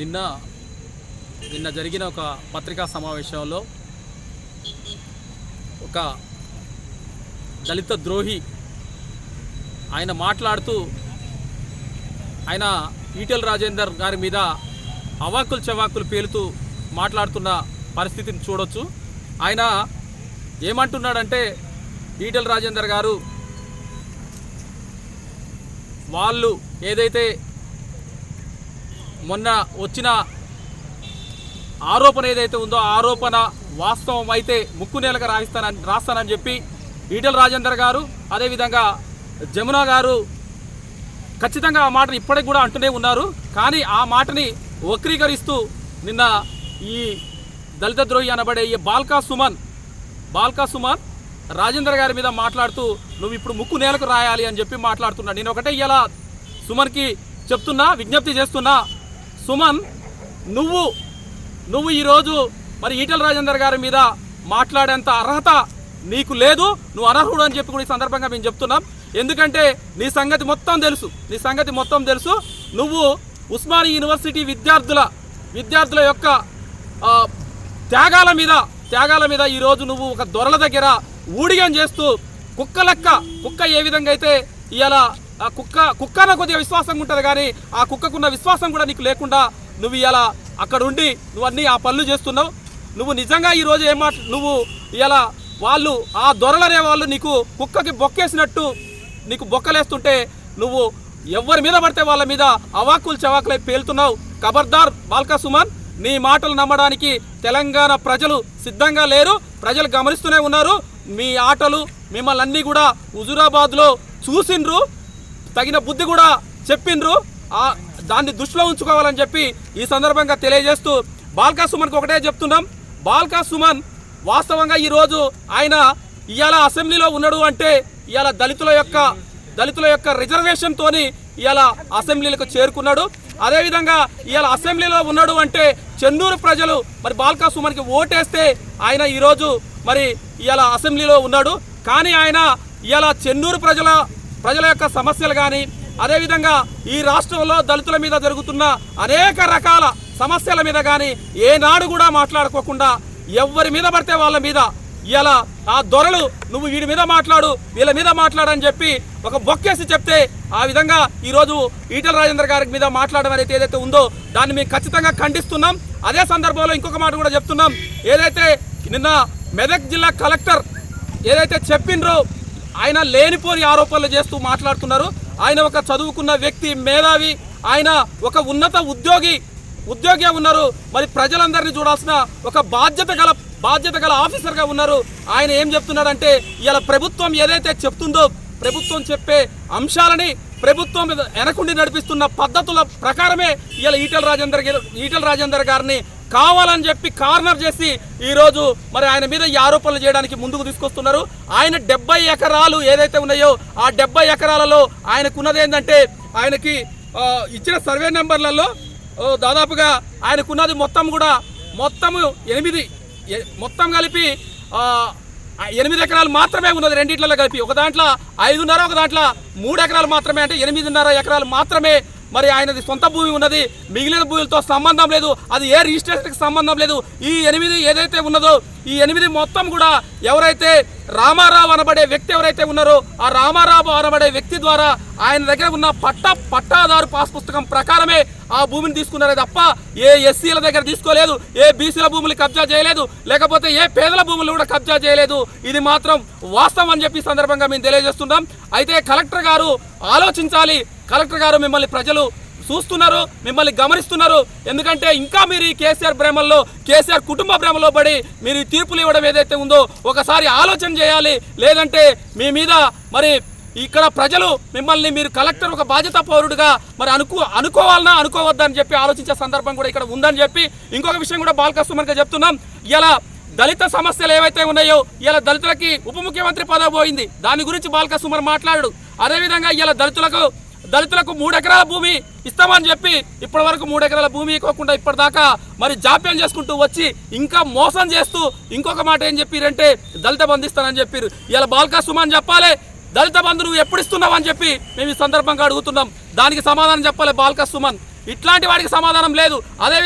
నిన్న నిన్న జరిగిన ఒక పత్రికా సమావేశంలో ఒక దళిత ద్రోహి ఆయన మాట్లాడుతూ ఆయన ఈటెల రాజేందర్ గారి మీద అవాకులు చవాకులు పేలుతూ మాట్లాడుతున్న పరిస్థితిని చూడొచ్చు. ఆయన ఏమంటున్నాడంటే ఈటెల రాజేందర్ గారు వాళ్ళు ఏదైతే మొన్న వచ్చిన ఆరోపణ ఏదైతే ఉందో ఆరోపణ వాస్తవం అయితే ముక్కు నేలగా రాయిస్తానని రాస్తానని చెప్పి ఈటల రాజేందర్ గారు అదేవిధంగా జమున గారు ఖచ్చితంగా ఆ మాటను ఇప్పటికి కూడా అంటూనే ఉన్నారు. కానీ ఆ మాటని వక్రీకరిస్తూ నిన్న ఈ దళిత ద్రోహి అనబడే ఈ బాల్కా సుమన్ బాల్కా సుమన్ రాజేందర్ గారి మీద మాట్లాడుతూ నువ్వు ఇప్పుడు ముక్కు నేలకు రాయాలి అని చెప్పి మాట్లాడుతున్నా నేను ఒకటే ఇలా సుమన్కి చెప్తున్నా విజ్ఞప్తి చేస్తున్నా సుమన్ నువ్వు నువ్వు ఈరోజు మరి ఈటల రాజేందర్ గారి మీద మాట్లాడేంత అర్హత నీకు లేదు నువ్వు అనర్హుడు అని చెప్పి కూడా ఈ సందర్భంగా మేము చెప్తున్నాం. ఎందుకంటే నీ సంగతి మొత్తం తెలుసు నీ సంగతి మొత్తం తెలుసు. నువ్వు ఉస్మానియా యూనివర్సిటీ విద్యార్థుల విద్యార్థుల యొక్క త్యాగాల మీద త్యాగాల మీద ఈరోజు నువ్వు ఒక దొరల దగ్గర ఊడిగం చేస్తూ కుక్క లెక్క కుక్క ఏ విధంగా అయితే ఇలా ఆ కుక్క కుక్కన కొద్దిగా విశ్వాసం ఉంటుంది కానీ ఆ కుక్కకున్న విశ్వాసం కూడా నీకు లేకుండా నువ్వు ఇలా అక్కడ ఉండి నువ్వు అన్నీ ఆ పనులు చేస్తున్నావు. నువ్వు నిజంగా ఈ రోజు మాట నువ్వు ఇలా వాళ్ళు ఆ దొరలనే వాళ్ళు నీకు కుక్కకి బొక్కేసినట్టు నీకు బొక్కలేస్తుంటే నువ్వు ఎవరి మీద పడితే వాళ్ళ మీద అవాకులు చవాకులై పేలుతున్నావు. ఖబర్దార్ బాల్కా సుమన్ నీ మాటలు నమ్మడానికి తెలంగాణ ప్రజలు సిద్ధంగా లేరు. ప్రజలు గమనిస్తూనే ఉన్నారు. మీ ఆటలు మిమ్మల్ని అన్నీ కూడా హుజురాబాద్లో చూసిండ్రు. తగిన బుద్ధి కూడా చెప్పిండ్రు. ఆ దాన్ని దృష్టిలో ఉంచుకోవాలని చెప్పి ఈ సందర్భంగా తెలియజేస్తూ బాల్కా సుమన్కి ఒకటే చెప్తున్నాం. బాల్కా సుమన్ వాస్తవంగా ఈరోజు ఆయన ఇవాళ అసెంబ్లీలో ఉన్నాడు అంటే ఇవాళ దళితుల యొక్క దళితుల యొక్క రిజర్వేషన్తోని ఇవాళ అసెంబ్లీలకు చేరుకున్నాడు. అదేవిధంగా ఇవాళ అసెంబ్లీలో ఉన్నాడు అంటే చెన్నూరు ప్రజలు మరి బాల్కా సుమన్కి ఓటేస్తే ఆయన ఈరోజు మరి ఇవాళ అసెంబ్లీలో ఉన్నాడు. కానీ ఆయన ఇవాళ చెన్నూరు ప్రజల ప్రజల యొక్క సమస్యలు కానీ అదేవిధంగా ఈ రాష్ట్రంలో దళితుల మీద జరుగుతున్న అనేక రకాల సమస్యల మీద కానీ ఏనాడు కూడా మాట్లాడుకోకుండా ఎవరి మీద పడితే వాళ్ళ మీద. ఇలా ఆ దొరలు నువ్వు వీడి మీద మాట్లాడు వీళ్ళ మీద మాట్లాడని చెప్పి ఒక బొక్కేసి చెప్తే ఆ విధంగా ఈరోజు ఈటల రాజేంద్ర గారి మీద మాట్లాడడం అనేది ఏదైతే ఉందో దాన్ని మేము ఖచ్చితంగా ఖండిస్తున్నాం. అదే సందర్భంలో ఇంకొక మాట కూడా చెప్తున్నాం. ఏదైతే నిన్న మెదక్ జిల్లా కలెక్టర్ ఏదైతే చెప్పిండ్రో ఆయన లేనిపోని ఆరోపణలు చేస్తూ మాట్లాడుతున్నారు. ఆయన ఒక చదువుకున్న వ్యక్తి మేధావి ఆయన ఒక ఉన్నత ఉద్యోగి ఉద్యోగి ఉన్నారు. మరి ప్రజలందరినీ చూడాల్సిన ఒక బాధ్యత గల బాధ్యత గల ఆఫీసర్గా ఉన్నారు. ఆయన ఏం చెప్తున్నాడంటే ఇలా ప్రభుత్వం ఏదైతే చెప్తుందో ప్రభుత్వం చెప్పే అంశాలని ప్రభుత్వం వెనకుండి నడిపిస్తున్న పద్ధతుల ప్రకారమే ఇలా ఈటల రాజేందర్ గారు- ఈటల రాజేందర్ గారిని కావాలని చెప్పి కార్నర్ చేసి ఈరోజు మరి ఆయన మీద ఈ ఆరోపణలు చేయడానికి ముందుకు తీసుకొస్తున్నారు. ఆయన డెబ్బై ఎకరాలు ఏదైతే ఉన్నాయో ఆ డెబ్బై ఎకరాలలో ఆయనకున్నది ఏంటంటే ఆయనకి ఇచ్చిన సర్వే నెంబర్లలో దాదాపుగా ఆయనకున్నది మొత్తం కూడా మొత్తము ఎనిమిది మొత్తం కలిపి ఎనిమిది ఎకరాలు మాత్రమే ఉన్నది రెండిట్లలో కలిపి. ఒక దాంట్లో ఐదున్నర ఒక దాంట్లో మూడు ఎకరాలు మాత్రమే. అంటే ఎనిమిదిన్నర ఎకరాలు మాత్రమే మరి ఆయనది సొంత భూమి ఉన్నది మిగిలిన భూములతో సంబంధం లేదు అది ఏ రిజిస్ట్రేషన్కి సంబంధం లేదు. ఈ ఎనిమిది ఏదైతే ఉన్నదో ఈ ఎనిమిది మొత్తం కూడా ఎవరైతే రామారావు అనబడే వ్యక్తి ఎవరైతే ఉన్నారో ఆ రామారావు అనబడే వ్యక్తి ద్వారా ఆయన దగ్గర ఉన్న పట్ట పట్టాదారు పాస్ పుస్తకం ప్రకారమే ఆ భూమిని తీసుకున్నారే తప్ప ఏ ఎస్సీల దగ్గర తీసుకోలేదు ఏ బీసీల భూములు కబ్జా చేయలేదు లేకపోతే ఏ పేదల భూములు కూడా కబ్జా చేయలేదు. ఇది మాత్రం వాస్తవం అని చెప్పి సందర్భంగా మేము తెలియజేస్తున్నాం. అయితే కలెక్టర్ గారు ఆలోచించాలి. కలెక్టర్ గారు మిమ్మల్ని ప్రజలు చూస్తున్నారు మిమ్మల్ని గమనిస్తున్నారు. ఎందుకంటే ఇంకా మీరు ఈ కేసీఆర్ భ్రమల్లో కేసీఆర్ కుటుంబ భ్రమలో పడి మీరు ఈ తీర్పులు ఇవ్వడం ఏదైతే ఉందో ఒకసారి ఆలోచన చేయాలి. లేదంటే మీ మీద మరి ఇక్కడ ప్రజలు మిమ్మల్ని మీరు కలెక్టర్ ఒక బాధ్యత పౌరుడిగా మరి అనుకో అనుకోవాలన్నా అనుకోవద్దా అని చెప్పి ఆలోచించే సందర్భం కూడా ఇక్కడ ఉందని చెప్పి ఇంకొక విషయం కూడా బాల్ చెప్తున్నాం. ఇలా దళిత సమస్యలు ఏవైతే ఉన్నాయో ఇలా దళితులకి ఉప ముఖ్యమంత్రి పదవి పోయింది. దాని గురించి బాల్క మాట్లాడు అదేవిధంగా ఇలా దళితులకు దళితులకు మూడు ఎకరాల భూమి ఇస్తామని చెప్పి ఇప్పటి వరకు మూడు ఎకరాల భూమి ఇవ్వకుండా ఇప్పటిదాకా మరి జాప్యం చేసుకుంటూ వచ్చి ఇంకా మోసం చేస్తూ ఇంకొక మాట ఏం చెప్పారంటే దళిత బంధిస్తానని చెప్పారు ఇలా బాల్కా సుమన్ చెప్పాలి దళిత బంధు నువ్వు ఎప్పుడు ఇస్తున్నావు అని చెప్పి మేము ఈ సందర్భంగా అడుగుతున్నాం. దానికి సమాధానం చెప్పాలి బాల్కా సుమన్. ఇట్లాంటి వాడికి సమాధానం లేదు. అదే